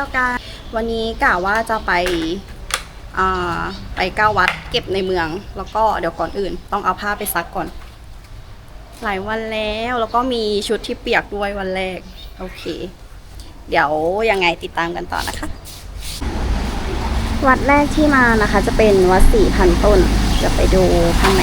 ียวกัน วันนี้กะว่าจะไปไปเก้าวัดเก็บในเมือง แล้วก็เดี๋ยวก่อนอื่น ต้องเอาผ้าไปซักก่อน หลายวันแล้วแล้วก็มีชุดที่เปียกด้วยวันแรก โอเค เดี๋ยวยังไงติดตามกันต่อนะคะ วัดแรกที่มานะคะ จะเป็นวัดสี่พันต้น จะไปดูข้างใน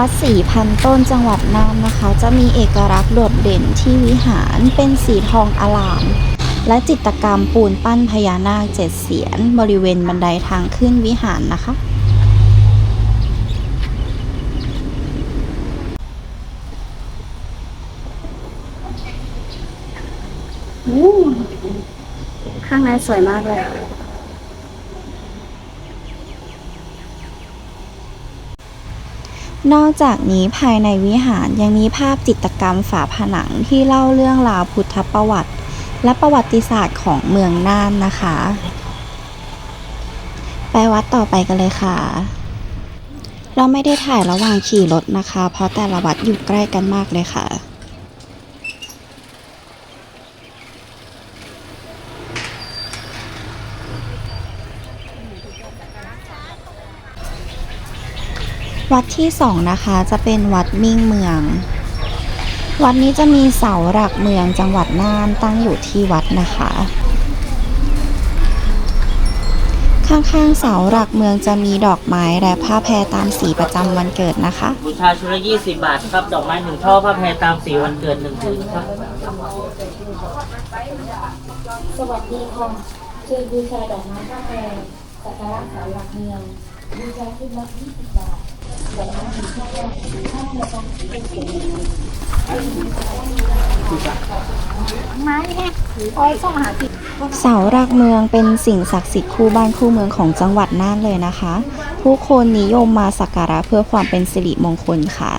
วัดสี่พันต้นจังหวัดน่านนะคะ จะมีเอกลักษณ์โดดเด่นที่วิหารเป็นสีทองอลาม และจิตรกรรมปูนปั้นพญานาคเจ็ดเสียน บริเวณบันไดทางขึ้นวิหารนะคะอู้ข้างในสวยมากเลย นอกจากนี้ภายในวิหารยังมีภาพจิตรกรรมฝาผนังที่เล่าเรื่องราวพุทธประวัติ และประวัติศาสตร์ของเมืองน่านนะคะ ไปวัดต่อไปกันเลยค่ะ เราไม่ได้ถ่ายระหว่างขี่รถนะคะ เพราะแต่ละวัดอยู่ใกล้กันมากเลยค่ะ วัดที่สองนะคะจะเป็นวัดมิ่งเมือง วัดนี้จะมีเสาหลักเมืองจังหวัดน่านตั้งอยู่ที่วัดนะคะ ข้างๆเสาหลักเมืองจะมีดอกไม้และผ้าแพรตามสีประจำวันเกิดนะคะ บูชาชุดละยี่สิบบาทครับ ดอกไม้หนึ่งช่อผ้าแพรตามสีวันเกิดหนึ่งผืนครับ สวัสดีค่ะช่วยบูชาดอกไม้ผ้าแพรสักการะเสาหลักเมืองบูชาชุดละ20บาทดอก ไม้สีช่อสีช่อละตองสีเป็นสีไม้เนี่ยโอ้ยส่งหาติดเสาหลักเมืองเป็นสิ่งศักดิ์สิทธิ์คู่บ้านคู่เมืองของจังหวัดน่านเลยนะคะ ผู้คนนิยมมาสักการะเพื่อความเป็นสิริมงคลค่ะ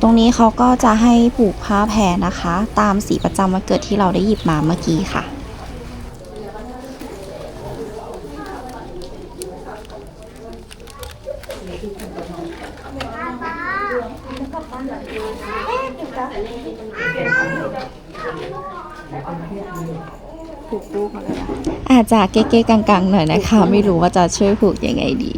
ตรงนี้เขาก็จะให้ผูกผ้าแพรนะคะ ตามสีประจำวันเกิดที่เราได้หยิบมาเมื่อกี้ค่ะ ผูกลูกมาเลยนะ อา จจะเก๊ๆกังๆหน่อยนะคะ ไม่รู้ว่าจะช่วยผูกยังไงดี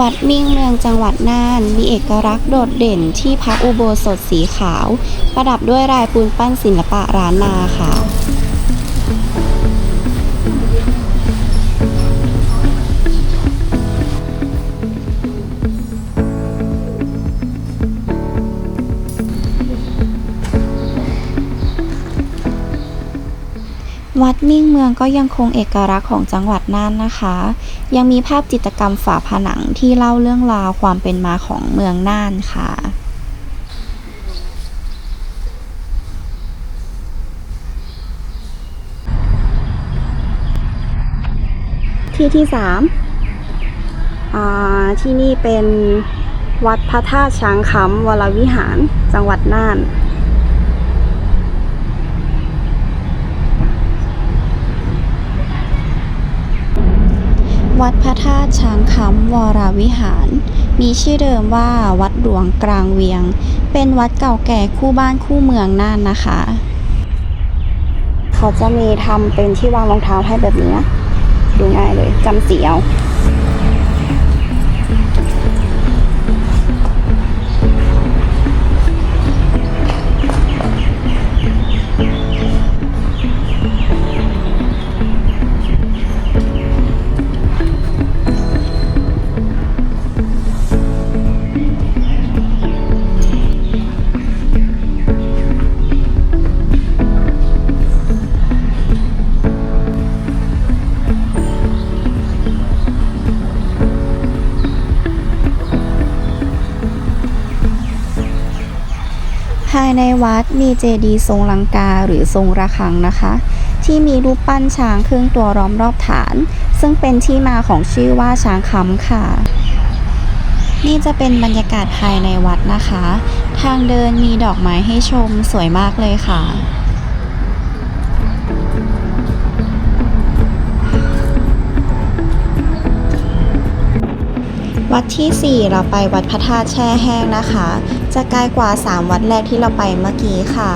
วัดมิ่งเมืองจังหวัดน่าน มีเอกลักษณ์โดดเด่นที่พระอุโบสถสีขาว ประดับด้วยลายปูนปั้นศิลปะร้านนาค่ะ วัดมิ่งเมืองก็ยังคงเอกลักษณ์ของจังหวัดน่านนะคะ ยังมีภาพจิตรกรรมฝาผนังที่เล่าเรื่องราวความเป็นมาของเมืองน่านค่ะที่ที่สามที่นี่เป็นวัดพระธาตุช้างคำวรวิหารจังหวัดน่าน วัดพระธาตุช้างคำวรวิหาร มีชื่อเดิมว่าวัดหลวงกลางเวียง เป็นวัดเก่าแก่คู่บ้านคู่เมืองน่านนะคะ เขาจะมีทำเป็นที่วางรองเท้าให้แบบนี้ ดูง่ายเลยจำสีเอา วัดมีเจดีย์ทรงลังกาหรือทรงระฆังนะคะ ที่มีรูปปั้นช้างครึ่งตัวล้อมรอบฐาน ซึ่งเป็นที่มาของชื่อว่าช้างคำค่ะ นี่จะเป็นบรรยากาศภายในวัดนะคะ ทางเดินมีดอกไม้ให้ชมสวยมากเลยค่ะ วัดที่ 4 เราไปวัดพระธาตุแช่แห้งนะคะ จะไกลกว่า 3 วัดแรกที่เราไปเมื่อกี้ค่ะ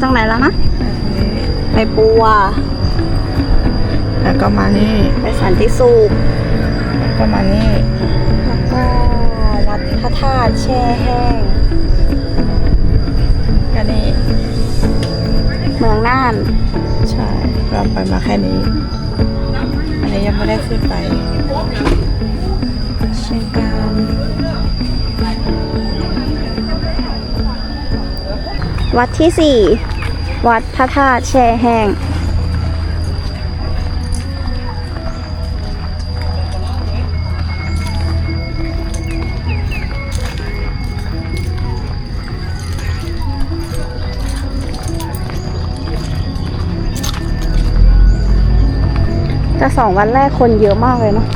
ตรงไหนแล้วนะไปปัว แล้วก็มานี่ ไปสันติสุขแล้วก็มานี่ แล้วก็วัดพระธาตุแช่แห้งก็นี่ เมืองน่าน ใช่เราไปมาแค่นี้ อันนี้ยังไม่ได้ขึ้นไปเชียงกา วัดที่สี่วัดพระธาตุแช่แห้ง แต่สองวันแรกคนเยอะมากเลยเนาะ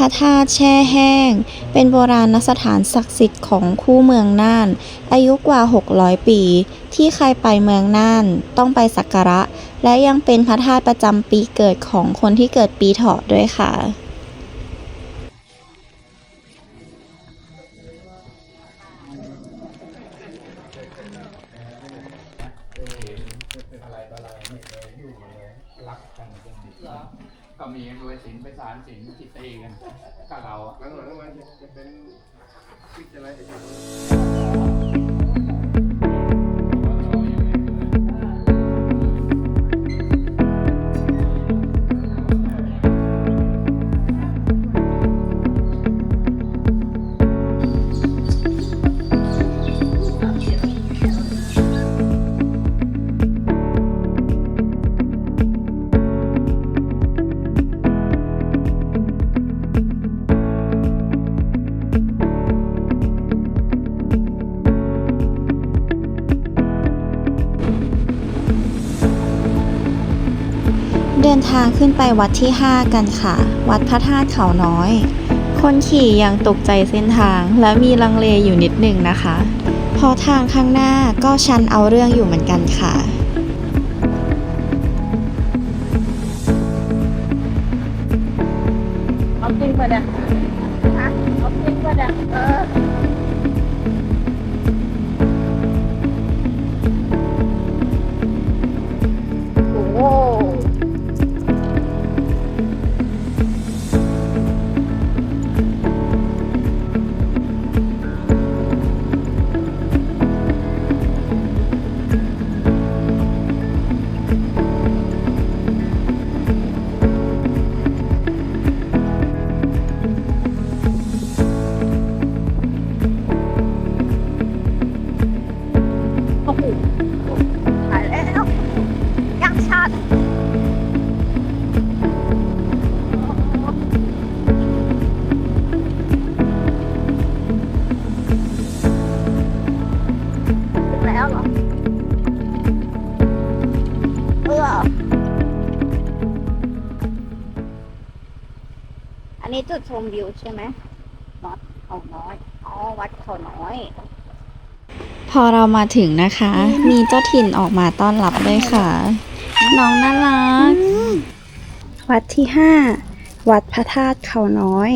ระธาตุแช่แห้ง เป็นโบราณสถานศักดิ์สิทธิ์ของคู่เมืองน่าน อายุกว่า 600 ปี ที่ใครไปเมืองน่านต้องไปสักการะ และยังเป็นพระธาตุประจำปีเกิดของคนที่เกิดปีเถาะด้วยค่ะ 一起来！ ขึ้นไปวัดที่ 5 กันค่ะ วัดพระธาตุเขาน้อย คนขี่ยังตกใจเส้นทาง และมีลังเลอยู่นิดหนึ่งนะคะ เพราะทางข้างหน้าก็ชันเอาเรื่องอยู่เหมือนกันค่ะ ใช่ไหมวัดเขาน้อย อ๋อ วัดเขาน้อย พอเรามาถึงนะคะ มีเจ้าถิ่นออกมาต้อนรับด้วยค่ะ น้องน่ารัก วัดที่ห้า วัดพระธาตุเขาน้อย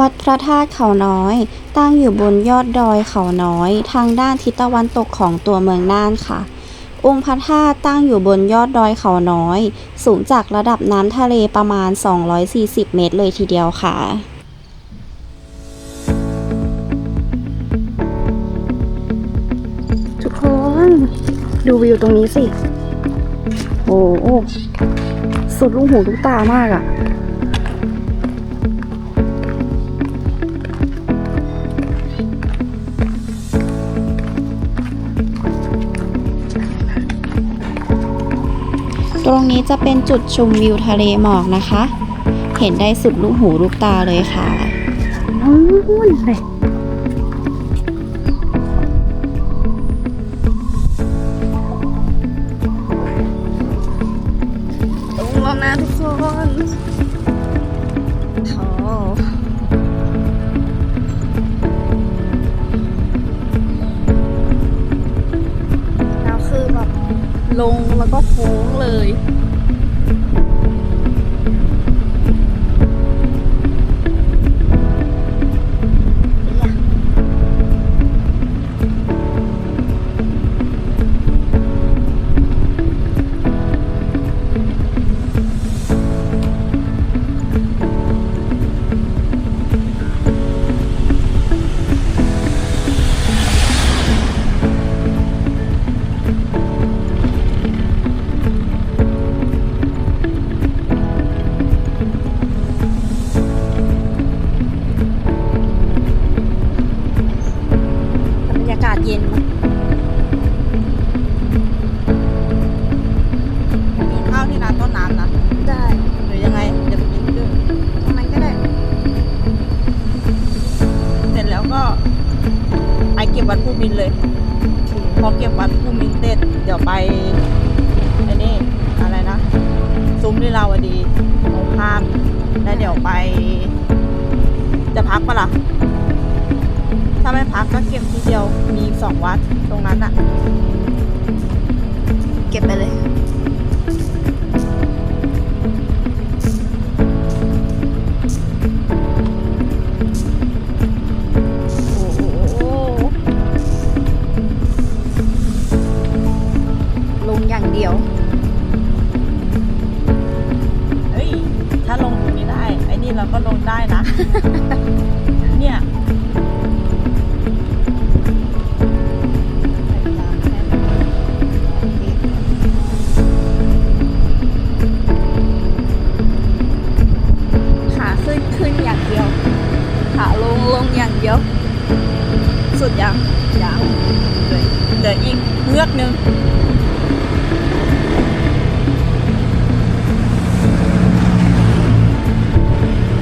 วัดพระธาตุเขาน้อย ตั้งอยู่บนยอดดอยเขาน้อย ทางด้านทิศตะวันตกของตัวเมืองน่านค่ะ องค์พระธาตุตั้งอยู่บนยอดดอยเขาน้อย สูงจากระดับน้ำทะเลประมาณ 240 เมตรเลยทีเดียวค่ะทุกคนดูวิวตรงนี้สิ โอ้โหสุดลูกหูลูกตามากอะ่ะ ตรงนี้จะเป็นจุดชมวิวทะเลหมอกนะคะ เห็นได้สุดลูกหูลูกตาเลยค่ะนู่นเลย งเลย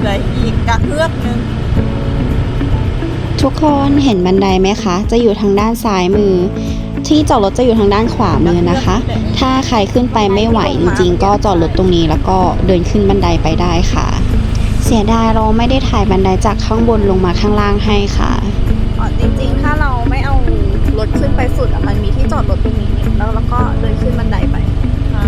เหลืออีกกระเฮือกหนึ่งทุกคนเห็นบันไดไหมคะ จะอยู่ทางด้านซ้ายมือ ที่จอดรถจะอยู่ทางด้านขวามือนะคะ ถ้าใครขึ้นไปไม่ไหวจริงๆ ก็จอดรถตรงนี้แล้วก็เดินขึ้นบันไดไปได้ค่ะ เสียดายเราไม่ได้ถ่ายบันไดจากข้างบนลงมาข้างล่างให้ค่ะอ๋อจริงๆ ถ้าเราไม่เอารถขึ้นไปสุดอะมันมีที่จอดรถตรงนี้เนี่ยแล้วเราก็เดินขึ้นบันไดไปจะ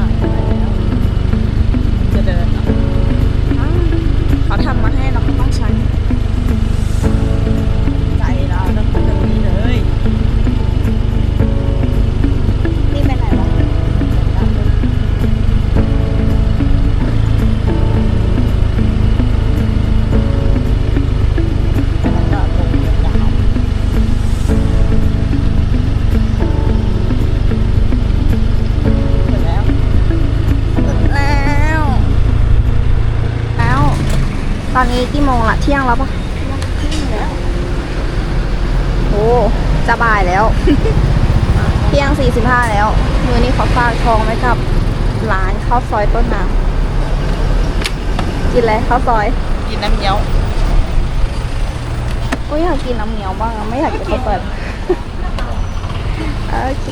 กี่โมงละเที่ยงแล้วปะโอ้จะบ่ายแล้วเที่ยงสี่สิบห้าแล้วมือนี้เขาฝากทองไว้กับร้านข้าวซอยต้นน้ำกินอะไรข้าวซอย กินน้ำเงี้ยวก็อยากกินน้ำเหนียวบ้างอะไม่อยากกินข้าวเปิดโอเค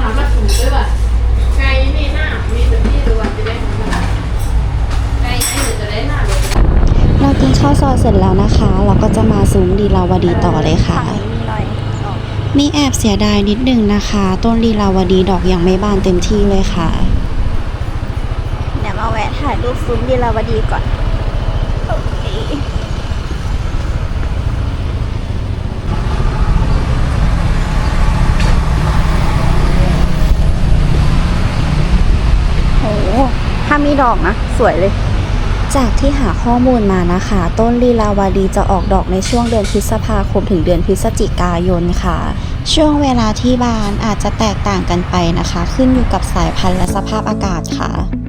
เรา กินข้าวซอยเสร็จแล้วนะคะ เราก็จะมาซุ้มดีลาวดีต่อเลยค่ะฝั่งนี้มีหน่อยมีแอบเสียดายนิดนึงนะคะ ต้นลีลาวดีดอกยังไม่บานเต็มที่เลยค่ะ เดี๋ยวเรามาแวะถ่ายรูปซุ้มดีลาวดีก่อนโอเคโอ้ถ้ามีดอกนะ สวยเลย จากที่หาข้อมูลมานะคะ ต้นลีลาวดีจะออกดอกในช่วงเดือนพฤษภาคมถึงเดือนพฤศจิกายนค่ะ ช่วงเวลาที่บานอาจจะแตกต่างกันไปนะคะ ขึ้นอยู่กับสายพันธุ์และสภาพอากาศค่ะ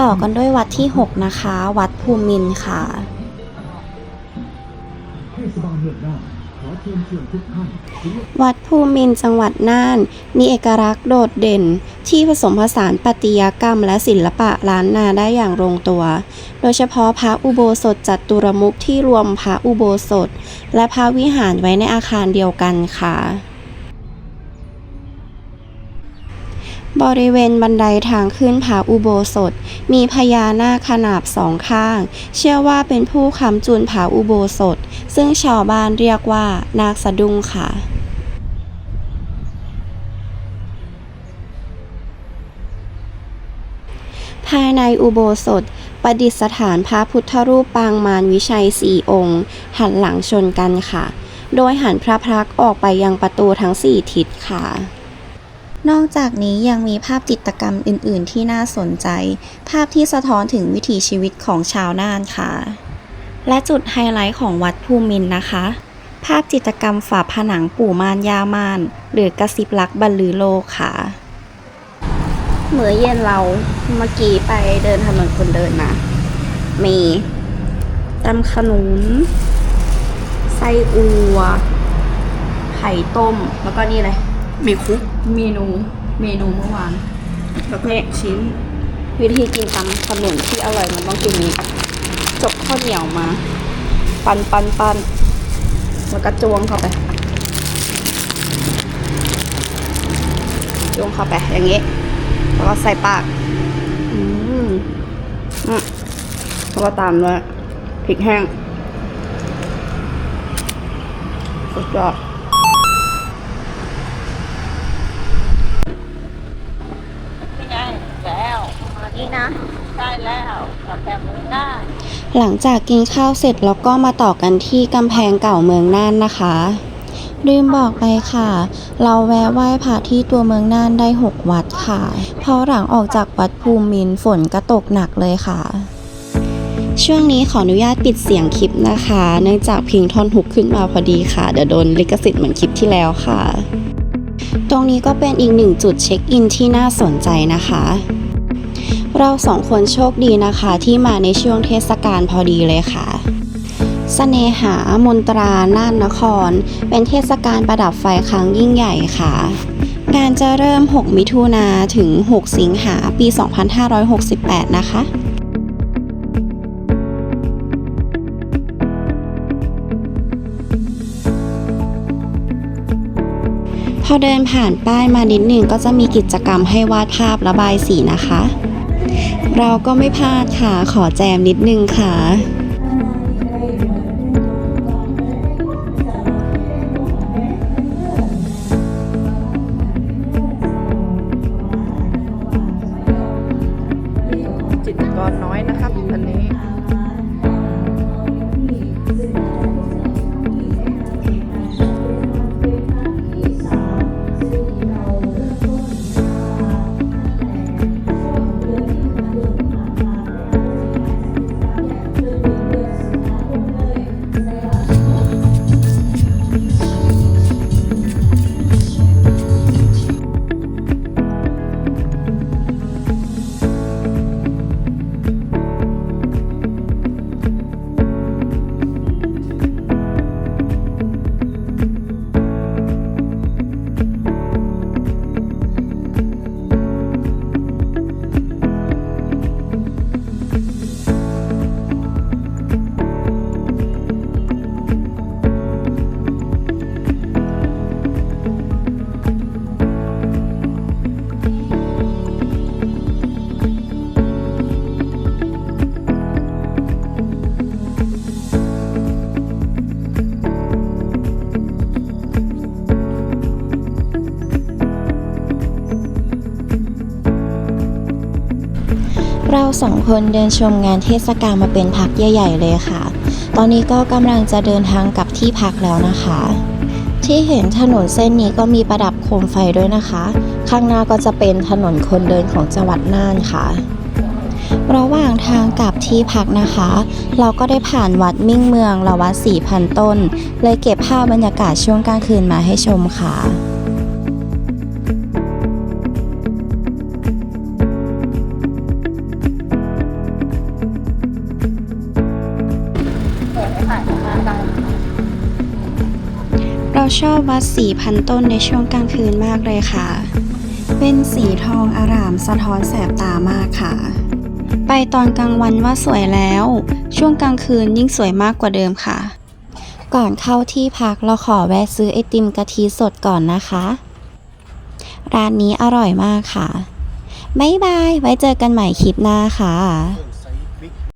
ต่อกันด้วยวัดที่ 6 นะคะ วัดภูมินค่ะวัดภูมินจังหวัดน่าน มีเอกลักษณ์โดดเด่น ที่ผสมผสานปัตติยกรรมและศิลปะล้านนาได้อย่างลงตัว โดยเฉพาะพระอุโบสถจัตุรมุขที่รวมพระอุโบสถ และพระวิหารไว้ในอาคารเดียวกันค่ะ บริเวณบันไดทางขึ้นผาอุโบสถ มีพญานาคขนาบสองข้าง เชื่อว่าเป็นผู้ค้ำจุนผาอุโบสถ ซึ่งชาวบ้านเรียกว่า นาคสะดุ้งค่ะภายในอุโบสถ ประดิษฐานพระพุทธรูปปางมารวิชัยสี่องค์ หันหลังชนกันค่ะ โดยหันพระพักตร์ออกไปยังประตูทั้งสี่ทิศค่ะ นอกจากนี้ยังมีภาพจิตรกรรมอื่น ๆ ที่น่าสนใจ ภาพที่สะท้อนถึงวิถีชีวิตของชาวน่านค่ะ และจุดไฮไลท์ของวัดภูมินนะคะ ภาพจิตรกรรมฝาผนังปู่มารยามาน หรือกระซิบลักบรรลือโลกค่ะเมื้อเย็นเราเมื่อกี้ไปเดินถนนคนเดินมามีตำขนุน ไส้อัว ไข่ต้ม แล้วก็นี่เลย มีคุกเมนูเมนูเมื่อวานแล้วก็ชิ้น วิธีกินตำขนุนที่อร่อยมันต้องกินนี้จกข้าวเหนียวมา ปันปันปันแล้วก็จวงเข้าไปจวงเข้าไปอย่างนี้ แล้วก็ใส่ปาก อืมอืมแล้วก็ตามด้วยพริกแห้งสุดยอดนี่นะ หลังจากกินข้าวเสร็จแล้วก็มาต่อกันที่กำแพงเก่าเมืองน่านนะคะลืมบอกไปค่ะ เราแวะไหว้พระที่ตัวเมืองน่านได้ 6 วัดค่ะเพราะหลังออกจากวัดภูมินฝนก็ตกหนักเลยค่ะ ช่วงนี้ขออนุญาตปิดเสียงคลิปนะคะ เนื่องจากเพิงท่อนหุกขึ้นมาพอดีค่ะ เดี๋ยวโดนลิขสิทธิ์เหมือนคลิปที่แล้วค่ะ ตรงนี้ก็เป็นอีกหนึ่งจุดเช็คอินที่น่าสนใจนะคะ เราสองคนโชคดีนะคะที่มาในช่วงเทศกาลพอดีเลยค่ะเสน่หามนตราน่านนคร เป็นเทศกาลประดับไฟครั้งยิ่งใหญ่ค่ะ งานจะเริ่ม 6 มิถุนาถึง 6 สิงหาปี 2568 นะคะพอเดินผ่านป้ายมานิดหนึ่งก็จะมีกิจกรรมให้วาดภาพระบายสีนะคะ เราก็ไม่พลาดค่ะ ขอแจมนิดนึงค่ะ เราสองคนเดินชมงานเทศกาลมาเป็นพักใหญ่ๆเลยค่ะ ตอนนี้ก็กำลังจะเดินทางกลับที่พักแล้วนะคะ ที่เห็นถนนเส้นนี้ก็มีประดับโคมไฟด้วยนะคะ ข้างหน้าก็จะเป็นถนนคนเดินของจังหวัดน่านค่ะ ระหว่างทางกลับที่พักนะคะ เราก็ได้ผ่านวัดมิ่งเมืองและวัดสี่พันต้น เลยเก็บภาพบรรยากาศช่วงกลางคืนมาให้ชมค่ะ ชอบวัดสีพันต้นในช่วงกลางคืนมากเลยค่ะ เป็นสีทองอารามสะท้อนแสบตามากค่ะ ไปตอนกลางวันว่าสวยแล้ว ช่วงกลางคืนยิ่งสวยมากกว่าเดิมค่ะ ก่อนเข้าที่พักเราขอแวะซื้อไอติมกะทิสดก่อนนะคะ ร้านนี้อร่อยมากค่ะ บ๊ายบาย ไว้เจอกันใหม่คลิปหน้าค่ะ